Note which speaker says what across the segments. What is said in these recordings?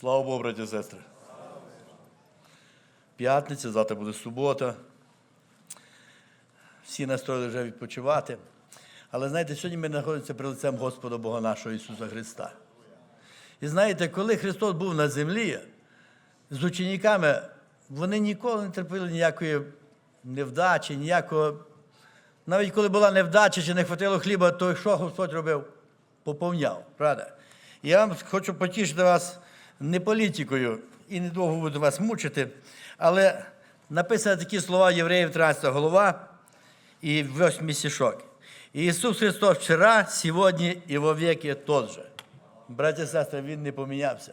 Speaker 1: Слава Богу, браті і сестри. П'ятниця, завтра буде субота. Всі настроїли вже відпочивати. Але знаєте, сьогодні ми знаходимося при лицем Господа Бога нашого Ісуса Христа. І знаєте, коли Христос був на землі з учениками, вони ніколи не терпіли ніякої невдачі, ніякого. Навіть коли була невдача чи не хватило хліба, то що Господь робив? Поповняв, правда? Я вам хочу потішити вас не політикою і недовго буду вас мучити, але написано такі слова Євреїв 13 голова і 8 стишок. Ісус Христос вчора, сьогодні і вовеки тот же. Браті і сестри, Він не помінявся.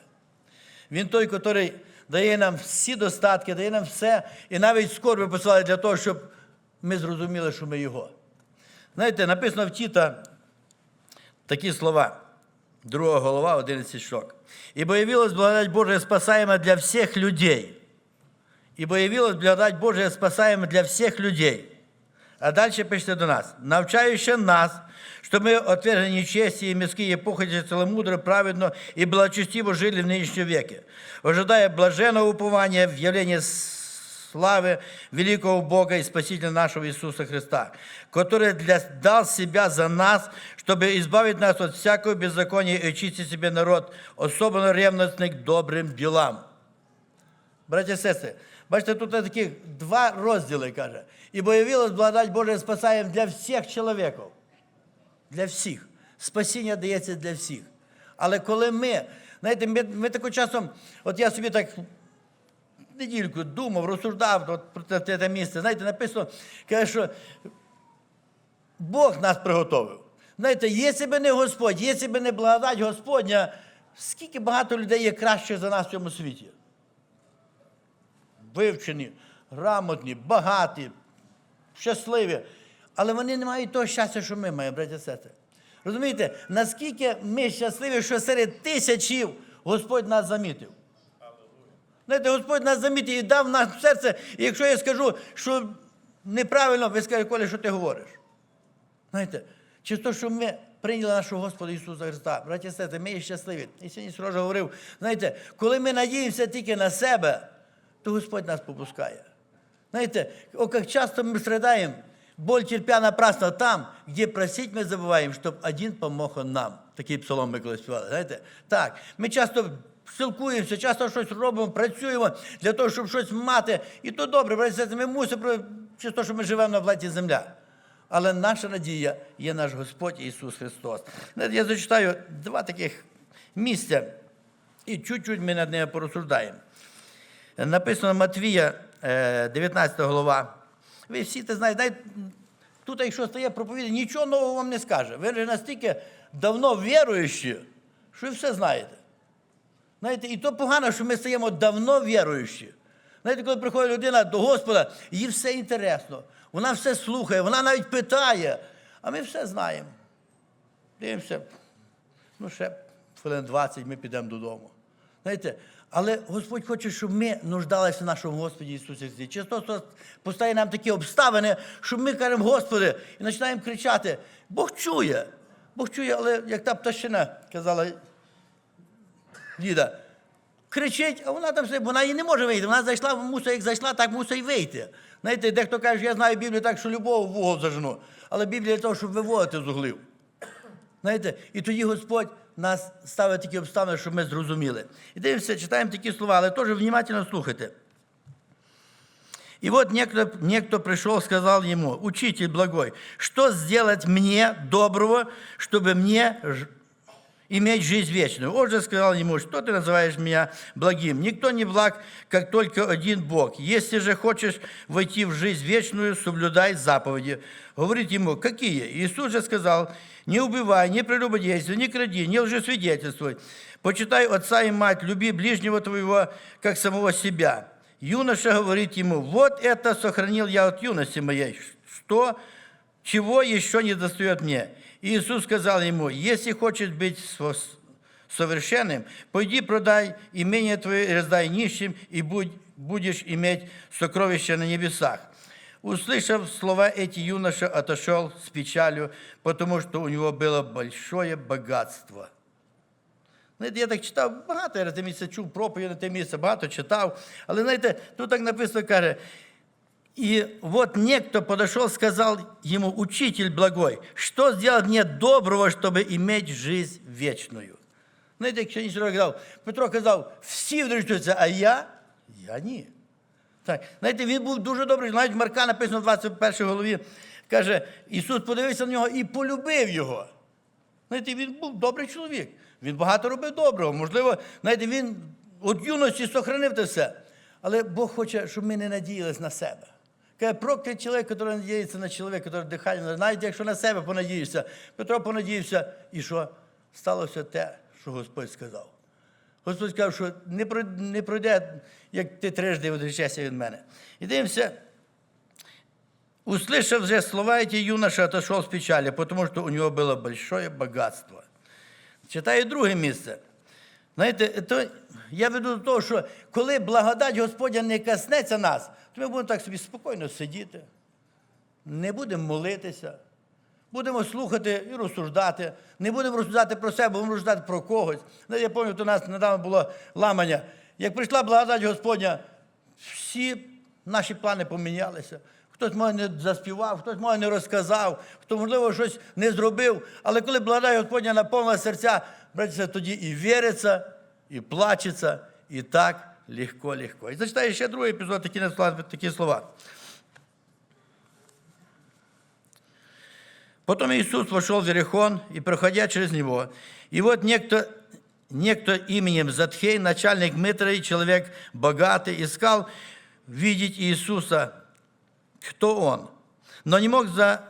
Speaker 1: Він той, який дає нам всі достатки, дає нам все, і навіть скорби посилає для того, щоб ми зрозуміли, що ми Його. Знаєте, написано в Тіта такі слова. Друга голова, 11 шок. «Ибо явилась благодать Божия спасаемая для всех людей». «Ибо явилась благодать Божия спасаемая для всех людей». А дальше пишите до нас. «Навчающая нас, что мы отвергли чести и мирские похоти целомудро, праведно и благочестиво жили в нынешнем веке, ожидая блаженного упования в явлении славы великого Бога и Спасителя нашего Иисуса Христа, который для, дал себя за нас, чтобы избавить нас от всякого беззакония и очистить себе народ, особенно ревностный к добрым делам. Браті і сестри, бачите, тут таких два розділи каже. І появилась благодать Божия спасаєм для всіх чоловіків. Для всіх. Спасіння дається для всіх. Але коли ми, знаєте, ми, ми тако часом, от я собі так недільку думав, розсуждав от, про те, те місце. Знаєте, написано, каже, що Бог нас приготовив. Знаєте, якщо б не Господь, якщо б не благодать Господня, скільки багато людей є краще за нас в цьому світі? Вивчені, грамотні, багаті, щасливі. Але вони не мають того щастя, що ми маємо, браті і сестри. Розумієте, наскільки ми щасливі, що серед тисячів Господь нас замітив. Знаєте, Господь нас замітив і дав нам серце. І якщо я скажу, що неправильно, ви скажете, Коля, що ти говориш? Знаєте, через те, що ми прийняли нашого Господа Ісуса Христа, браті і сестри, ми є щасливі. І сьогодні Сорожа говорив, знаєте, коли ми надіємося тільки на себе, то Господь нас попускає. Знаете, о, как часто мы страдаем, боль терпя напрасно там, где просить мы забываем, чтобы один помог он нам. Такий псалом ми колись співали. Знаєте? Так, ми часто силкуємося, часто щось робимо, працюємо для того, щоб щось мати. І то добре, ми мусимо, через те, що ми живемо на платі земля. Але наша надія є наш Господь Ісус Христос. Я зачитаю два таких місця, і чуть-чуть ми над ними порозсуждаємо. Написано Матвія, е, 19 голова. Ви всі це знаєте, навіть тут, якщо стає проповідь, нічого нового вам не скаже. Ви вже настільки давно віруючі, що ви все знаєте. Знаєте, і то погано, що ми стаємо давно віруючі. Знаєте, коли приходить людина до Господа, їй все інтересно, вона все слухає, вона навіть питає, а ми все знаємо. Дивимося, ну ще хвилин 20 ми підемо додому. Знаєте, але Господь хоче, щоб ми нуждалися в нашому Господі Ісусі Христі. Часто постає нам такі обставини, що ми кажемо, Господи, і починаємо кричати. Бог чує. Бог чує, але як та пташина казала Ліда, кричить, а вона там все, вона і не може вийти. Вона зайшла, мусить, як зайшла, так мусить і вийти. Знаєте, дехто каже, я знаю Біблію так, що любов в угол зажену. Але Біблія для того, щоб виводити з углів. Знаєте, і тоді Господь нас ставить такі обставини, щоб ми зрозуміли. І дивимося, читаємо такі слова, але теж внимательно слухайте. И вот некто, некто пришел, сказал ему, учитель благой, что сделать мне доброго, мне ж- иметь жизнь вечную? Он же сказал ему, что ты называешь меня благим? Никто не благ, как только один Бог. Если же хочешь войти в жизнь вечную, соблюдай заповеди. Говорит ему, какие? Иисус же сказал, не убивай, не прелюбодействуй, не кради, не лжесвидетельствуй. Почитай отца и мать, люби ближнего твоего, как самого себя. Юноша говорит ему, вот это сохранил я от юности моей, что, чего еще не достает мне. И Иисус сказал ему, если хочешь быть сво- совершенным, пойди продай имение твое, и раздай нищим, и будь, будешь иметь сокровища на небесах. Услышав слова эти, юноша отошел с печалью, потому что у него было большое богатство. Знаєте, я так читав, багато я на те місце чув проповіді на те місце, багато читав. Але знаєте, тут так написано каже. И вот некто подошел, сказал ему, учитель благой, что сделать мне доброго, чтобы иметь жизнь вечную? Знаєте, якщо раз казав, Петро казав, всі вдручуються, а я? Я ні. Так, знаєте, він був дуже добрий. Навіть Марка написано в 21 голові, каже, Ісус подивився на нього і полюбив його. Знаєте, він був добрий чоловік. Він багато робив доброго. Можливо, знаєте, він від юності сохранив те все. Але Бог хоче, щоб ми не надіялись на себе. Каже, проклятий чоловік, який надіється на чоловіка, який дихає, навіть якщо на себе понадієшся. Петро понадіявся, і що? Сталося те, що Господь сказав. Господь сказав, що не пройде, не пройде як ти трижди відречешся від мене. І дивимося, Услышав же слова эти, юноша отошел с печали, потому что у него было большое богатство. Читаю друге місце. Знаєте, то я веду до того, що коли благодать Господня не коснеться нас, то ми будемо так собі спокійно сидіти, не будемо молитися, будемо слухати і розсуждати, не будемо розсуждати про себе, будемо розсуждати про когось. Я пам'ятаю, у нас недавно було ламання. Як прийшла благодать Господня, всі наші плани помінялися. Хтось може не заспівав, хтось може не розказав, хто, можливо, щось не зробив. Але коли благодать Господня наповнила серця, братися, тоді і віриться, і плачеться, і так легко-легко. І зачитаю ще другий епізод, такі, слова- такі слова. Потом Иисус вошел в Иерихон, и, проходя через него, и вот некто, некто именем Затхей, начальник Митра и человек богатый, искал видеть Иисуса, кто он, но не мог за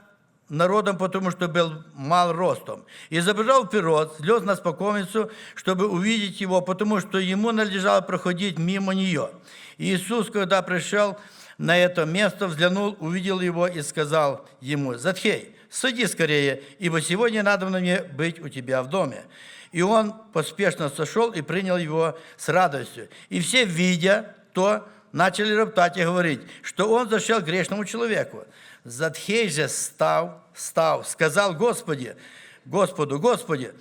Speaker 1: народом, потому что был мал ростом. И забежал вперед, слез на спокойницу, чтобы увидеть его, потому что ему надлежало проходить мимо нее. И Иисус, когда пришел на это место, взглянул, увидел его и сказал ему, «Затхей, сади скорее, ибо сегодня надо мне быть у тебя в доме». И он поспешно сошел и принял его с радостью. И все, видя то, начали роптать и говорить, что он зашел грешному человеку. Затхей же стал, стал, сказал Господи, Господу, Господи,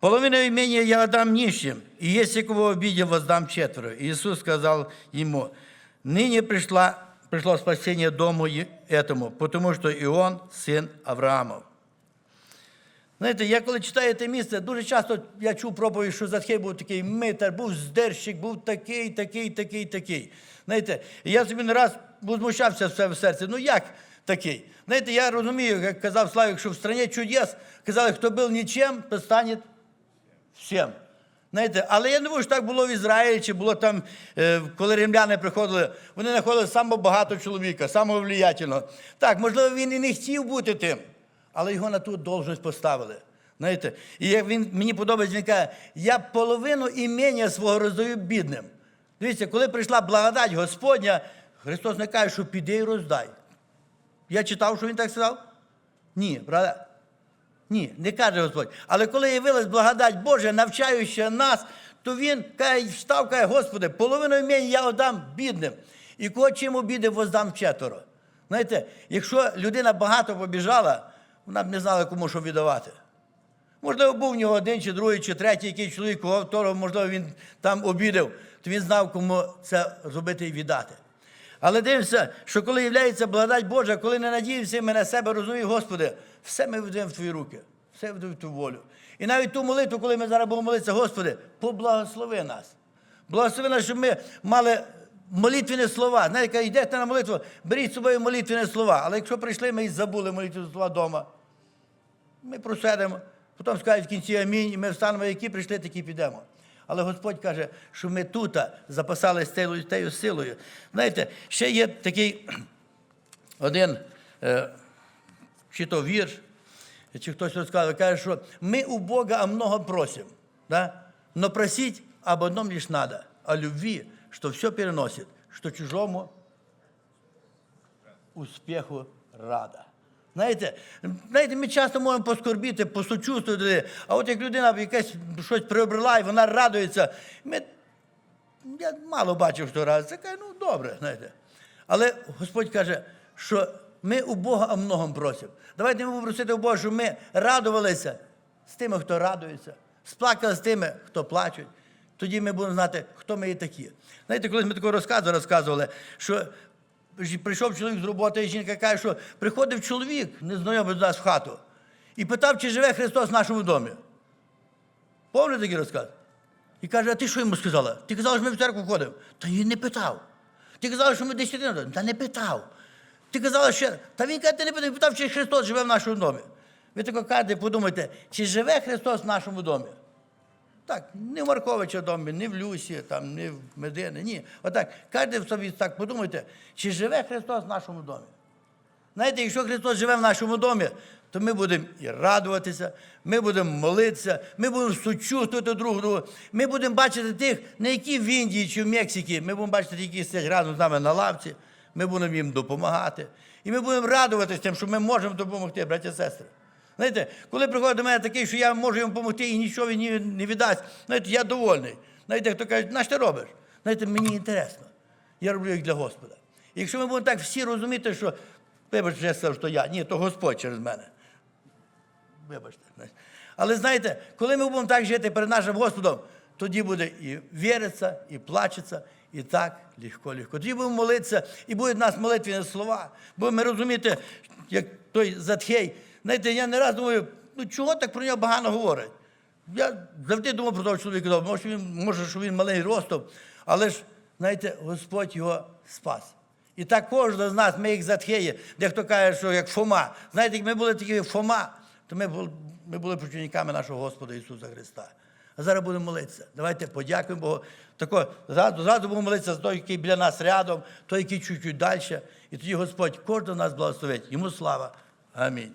Speaker 1: половину имения я отдам нищим, и если кого обидел, воздам четверо. И Иисус сказал ему, ныне пришла, пришло спасение дому е- этому, потому что и он сын Авраамов. Знаєте, я коли читаю це місце, дуже часто я чув проповідь, що Затхей був такий митар, був здерщик, був такий, такий, такий, такий. Знаєте, і я собі не раз возмущався в себе в серці. Ну як такий? Знаєте, я розумію, як казав Славік, що в страні чудес казали, хто був нічим, то стане всім. Знаєте, але я не думаю, що так було в Ізраїлі, чи було там, е, коли римляни приходили, вони знаходили самого багатого чоловіка, самого влиятельного. Так, можливо, він і не хотів бути тим, але його на ту должність поставили. Знаєте, і як він мені подобається, він каже, я половину імення свого роздаю бідним. Дивіться, коли прийшла благодать Господня, Христос не каже, що піди і роздай. Я читав, що він так сказав? Ні, правда? Ні, не каже Господь. Але коли явилась благодать Божа, навчаюча нас, то він каже, встав, каже, Господи, половину імені я отдам бідним. І кого чим обідив, воздам вчетверо. Знаєте, якщо людина багато побіжала, вона б не знала, кому що віддавати. Можливо, був в нього один, чи другий, чи третій який чоловік, кого второго, можливо, він там обідав, то він знав, кому це зробити і віддати. Але дивимося, що коли являється благодать Божа, коли не надіємося ми на себе, розумію, Господи, все ми ведемо в Твої руки, все ведемо в Твою волю. І навіть ту молитву, коли ми зараз будемо молитися, Господи, поблагослови нас. Благослови нас, щоб ми мали молитвені слова. Знаєте, йдете на молитву, беріть з собою молитвені слова. Але якщо прийшли, ми і забули молитвені слова вдома. Ми просидимо, потім скажуть в кінці амінь, і ми встанемо, які прийшли, такі підемо. Але Господь каже, що ми тут запасалися тією, тією силою. Знаєте, ще є такий один, е, чи то вірш, чи хтось розказує, каже, що ми у Бога много просимо, да? но просить об одном лишь надо, о любви, что все переносит, что чужому успіху рада. Знаєте, знаєте, ми часто можемо поскорбіти, посочувствувати, а от як людина якесь щось приобрела і вона радується, ми, я мало бачив, хто радується, каже, ну добре, знаєте. Але Господь каже, що ми у Бога о многом просимо. Давайте ми будемо просити у Бога, щоб ми радувалися з тими, хто радується, сплакали з тими, хто плачуть. Тоді ми будемо знати, хто ми є такі. Знаєте, колись ми такого розказу розказували, що прийшов чоловік з роботи, і жінка каже, що приходив чоловік, незнайомий до нас в хату, і питав, чи живе Христос в нашому домі. Повний такий розказ? І каже, а ти що йому сказала? Ти казала, що ми в церкву ходимо. Та він не питав. Ти казала, що ми десятину даємо. Та не питав. Ти казала, що. Та він каже, ти не питав, питав, чи Христос живе в нашому домі. Ви тако кажете, подумайте, чи живе Христос в нашому домі? Так, не в Марковича домі, не в Люсі, там, не в Медини, ні. Отак, кожен собі так подумайте, чи живе Христос в нашому домі. Знаєте, якщо Христос живе в нашому домі, то ми будемо і радуватися, ми будемо молитися, ми будемо сучувствувати друг другу, ми будемо бачити тих, не які в Індії чи в Мексиці, ми будемо бачити, які сидять разом з нами на лавці, ми будемо їм допомагати. І ми будемо радуватися тим, що ми можемо допомогти, браті і сестри. Знаєте, коли приходить до мене такий, що я можу йому допомогти і нічого він не віддасть, знаєте, я довольний. Знаєте, хто каже, на що ти робиш? Знаєте, мені інтересно. Я роблю їх для Господа. І якщо ми будемо так всі розуміти, що вибачте, я сказав, що я, ні, то Господь через мене. Вибачте. Але знаєте, коли ми будемо так жити перед нашим Господом, тоді буде і віриться, і плачеться, і так легко-легко. Тоді будемо молитися, і будуть нас молитвені слова. Будемо розуміти, як той Затхей. Знаєте, я не раз думаю, ну чого так про нього багато говорять? Я завжди думав про того чоловіка, може, він, може, що він малий ростом, але ж, знаєте, Господь його спас. І так кожен з нас, ми як Затхеї, дехто каже, що як Фома. Знаєте, як ми були такі, Фома, то ми були, ми були причинниками нашого Господа Ісуса Христа. А зараз будемо молитися. Давайте подякуємо Богу. Тако, зразу, зразу будемо молитися за той, який біля нас рядом, той, який чуть-чуть далі. І тоді Господь з нас благословить. Йому слава. Амінь.